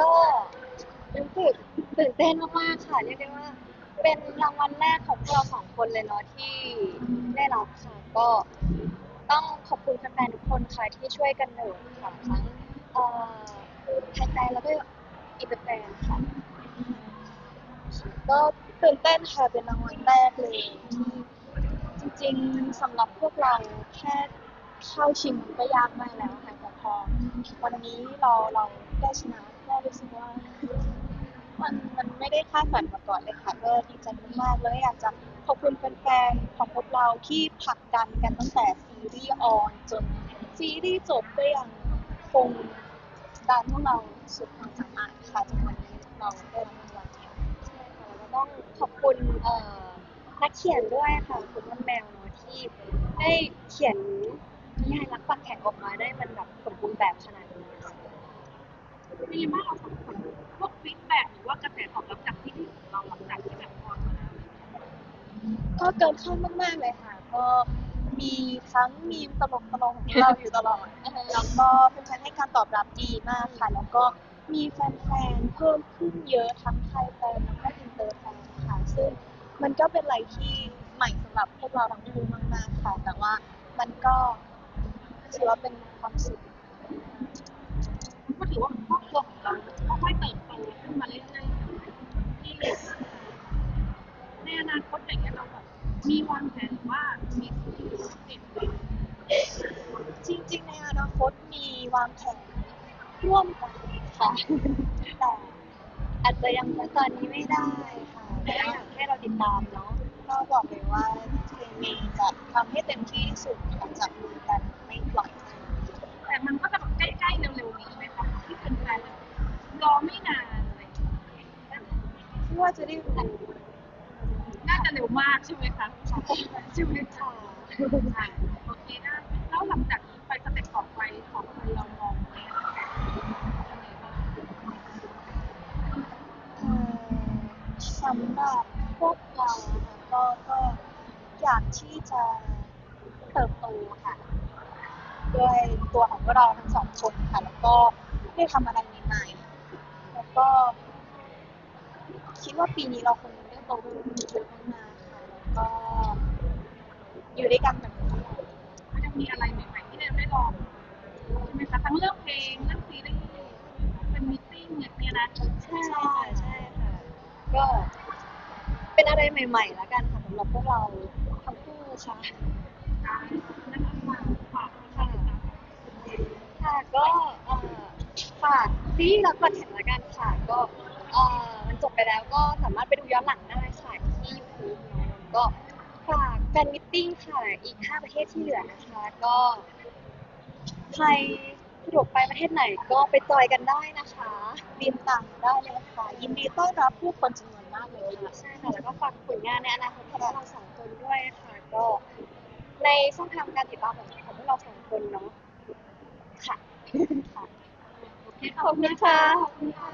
ก็รู้สึกตื่นเต้นมากๆค่ะเรียกได้ว่า เป็นรางวัลแรกของพวกเราสองคนเลยเนาะที่ได้รับค่ะก็ต้องขอบคุณแฟนๆทุกคนค่ะที่ช่วยกันโหวตค่ะทั้งเอ่อไทยแฟนแล้วก็อินเตอร์แฟนค่ะ ก็ตื่นเต้นค่ะเป็นรางวัลแรกเลยที่จริงๆสำหรับพวกเราแค่เข้าชิงมันก็ยากมากแล้วค่ะแต่พอวันนี้เราเราได้ชนะ ก็รู้สึกว่า มันมันไม่ได้คาดฝันมาก่อนเลยค่ะก็ดีใจมากๆเลยอยากจะขอบคุณแฟนๆของพวกเราที่ผลักดันกันตั้งแต่ซีรีส์ออนจนซีรีส์จบก็ยังคงดันพวกเราสุดความสามารถค่ะจนวันนี้เราได้รับรางวัลค่ะใช่แล้วก็ต้องขอบคุณเอ่อนักเขียนด้วยค่ะคุณต้นแมวเนาะที่ได้เขียนนิยายรักปักแข็งออกมาได้มันแบบสมบูรณ์แบบขนาดนี้ เป็นยังไงบ้างเราสองคนพวกฟีดแบ็กหรือว่ากระแสตอบรับจากที่ของเราหลังจากที่แบบออนมาแล้วก็เกินคาดมากๆเลยค่ะ ก็มีทั้งมีมตลกตลกของเราอยู่ตลอดแล้วก็แฟนๆให้การตอบรับดีมากค่ะ แล้วก็มีแฟนๆเพิ่มขึ้นเยอะทั้งไทยแฟนแล้วก็อินเตอร์แฟนค่ะ ซึ่งมันก็เป็นอะไรที่ใหม่สำหรับพวกเราทั้งคู่มากๆค่ะ แต่ว่ามันก็ถือว่าเป็นความสุข ก็ถือว่าครอบครัวของเราค่อยๆเติบโตขึ้นมาเรื่อยๆที่ในอนาคตอย่างเงี้ยเราแบบมีวางแผนว่ามีสิ่งที่เด็ดจริงๆ ในอนาคตมีวางแผนร่วมกันค่ะ แต่อาจจะยังตอนนี้ไม่ได้ค่ะแต่อยากให้เราติดตามเนาะก็บอกเลยว่าเคมีจะทำให้เต็มที่ที่สุดหลังจากมือกันไม่ปล่อย แต่มันก็จะแบบใกล้ๆเร็วๆนี้ไหมคะที่เป็นแฟนรอไม่นานอะไรอย่างเงี้ย ที่ ว่าจะได้รู้น่าจะเร็วมากใช่ไหมคะช่ไหมคะใช่โอเคได้แล้วหลังจากนี้ไปสเต็ปต่อไปของคนเรามองในอนาคตยังไงบ้างเอ่อสำหรับพวกเราค่ะก็ก็อยากที่จะเติบโตค่ะ ด้วยตัวของพวกเราทั้งสองคนค่ะ แล้วก็ได้ทำอะไรใหม่ๆแล้วก็ คิดว่าปีนี้เราคงได้โตขึ้นเยอะมากๆค่ะแล้วก็ อยู่ด้วยกันแบบนี้มันจะมีอะไรใหม่ๆที่เราได้ลองใช่ไหมคะทั้งเรื่องเพลงเรื่องซีรีส์เป็นมิทติ้งเนี่ยนะใช่ค่ะใช่ค่ะ ก็เป็นอะไรใหม่ๆแล้วกันค่ะสำหรับพวกเราทั้งคู่ค่ะได้นะคะฝากฝากค่ะค่ะก็เอ่อค่ะซีรีส์รักปัดแข่งละกันค่ะก็เอ่ จบไปแล้วก็สามารถไปดูย้อนหลังได้ค่ะที่ยูทูบเนาะก็ฝากแฟนมิทติ้งค่ะอีก 5 ประเทศที่เหลือนะคะ ก็ใครสะดวกไปประเทศไหนก็ไปจอยกันได้นะคะบินต่างได้เลยค่ะ ยินดีต้อนรับผู้คนจำนวนมากเลยค่ะใช่ค่ะแล้วก็ฝากผลงานในอนาคตของพวกเราสองคนด้วยค่ะ ก็ในช่องทางการติดตามของของพวกเราสองคนเนาะค่ะค่ะโอเคขอบคุณค่ะขอบคุณค่ะ